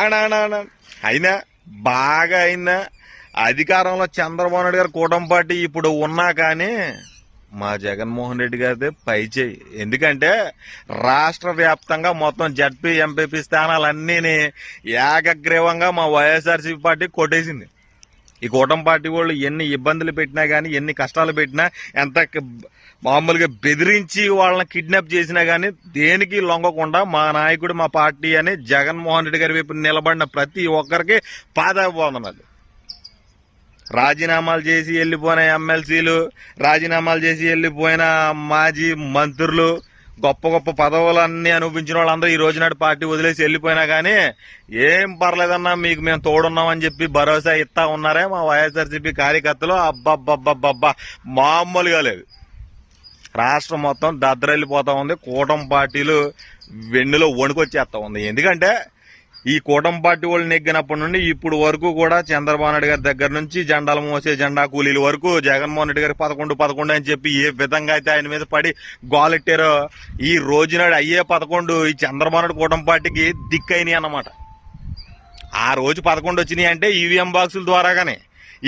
ఆగండి అయినా బాగా అయినా అధికారంలో చంద్రబాబు నాయుడు గారు కూటమి పార్టీ ఇప్పుడు ఉన్నా కానీ మా జగన్మోహన్ రెడ్డి గారిదే పై చేయి. ఎందుకంటే రాష్ట్ర వ్యాప్తంగా మొత్తం జడ్పీ ఎంపీపీ స్థానాలన్నీ ఏకగ్రీవంగా మా వైఎస్ఆర్సీపీ పార్టీ కొట్టేసింది. ఈ కూటమి పార్టీ వాళ్ళు ఎన్ని ఇబ్బందులు పెట్టినా కానీ ఎన్ని కష్టాలు పెట్టినా ఎంత మామూలుగా బెదిరించి వాళ్ళని కిడ్నాప్ చేసినా కానీ దేనికి లొంగకుండా మా నాయకుడు మా పార్టీ అని జగన్మోహన్ రెడ్డి గారి వైపు నిలబడిన ప్రతి ఒక్కరికి పాదాభివందనాలు. రాజీనామాలు చేసి వెళ్ళిపోయిన ఎమ్మెల్సీలు రాజీనామాలు చేసి వెళ్ళిపోయిన మాజీ మంత్రులు గొప్ప గొప్ప పదవులన్నీ అనుభవించిన వాళ్ళందరూ ఈ రోజు నాడు పార్టీ వదిలేసి వెళ్ళిపోయినా కానీ ఏం పర్లేదన్నా మీకు మేము తోడున్నామని చెప్పి భరోసా ఇస్తా ఉన్నారే మా వైఎస్ఆర్సీపీ కార్యకర్తలు. అబ్బబ్బబ్బబ్బబ్బా. మామూలుగా లేదు. రాష్ట్రం మొత్తం దద్దరెళ్ళిపోతా ఉంది. కూటమి పార్టీలు వెన్నులో వణుకొచ్చేస్తా ఉంది. ఎందుకంటే ఈ కూటమి పార్టీ వాళ్ళు నెగ్గినప్పటి నుండి ఇప్పుడు వరకు కూడా చంద్రబాబు నాయుడు గారి దగ్గర నుంచి జెండాలు మోసే జెండా కూలీల వరకు జగన్మోహన్ రెడ్డి గారి పదకొండు పదకొండు అని చెప్పి ఏ విధంగా అయితే ఆయన మీద పడి గోలెట్టారో ఈ రోజు నాడు అయ్యే పదకొండు ఈ చంద్రబాబు నాయుడు కూటమి పార్టీకి దిక్కైనాయి అన్నమాట. ఆ రోజు పదకొండు వచ్చినాయి అంటే ఈవీఎం బాక్సుల ద్వారాగానే.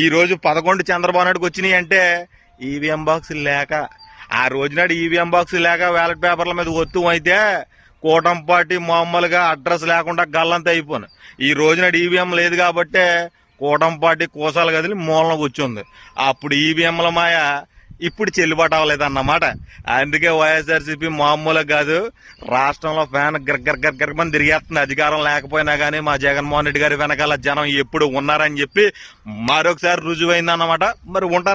ఈ రోజు పదకొండు చంద్రబాబు నాయుడుకి వచ్చినాయి అంటే ఈవీఎం బాక్సులు లేక ఆ రోజు నాడు ఈవీఎం బాక్సులు లేక బ్యాలెట్ పేపర్ల మీద ఒత్తు అయితే కూటంపాటి మామూలుగా అడ్రస్ లేకుండా గల్లంత అయిపోను. ఈ రోజున ఈవీఎం లేదు కాబట్టే కూటంపాటి కోసాలు కదిలి మూలన కూర్చుంది. అప్పుడు ఈవీఎంల మాయ ఇప్పుడు చెల్లుబాటు అవ్వలేదు అన్నమాట అందుకే వైఎస్ఆర్సీపీ మామూలుగా కాదు రాష్ట్రంలో ఫ్యాన్ గర్ గర్ మంది తిరిగేస్తుంది. అధికారం లేకపోయినా కానీ మా జగన్మోహన్ రెడ్డి గారి వెనకాల జనం ఎప్పుడు ఉన్నారని చెప్పి మరొకసారి రుజువైందన్నమాట. మరి ఉంటాను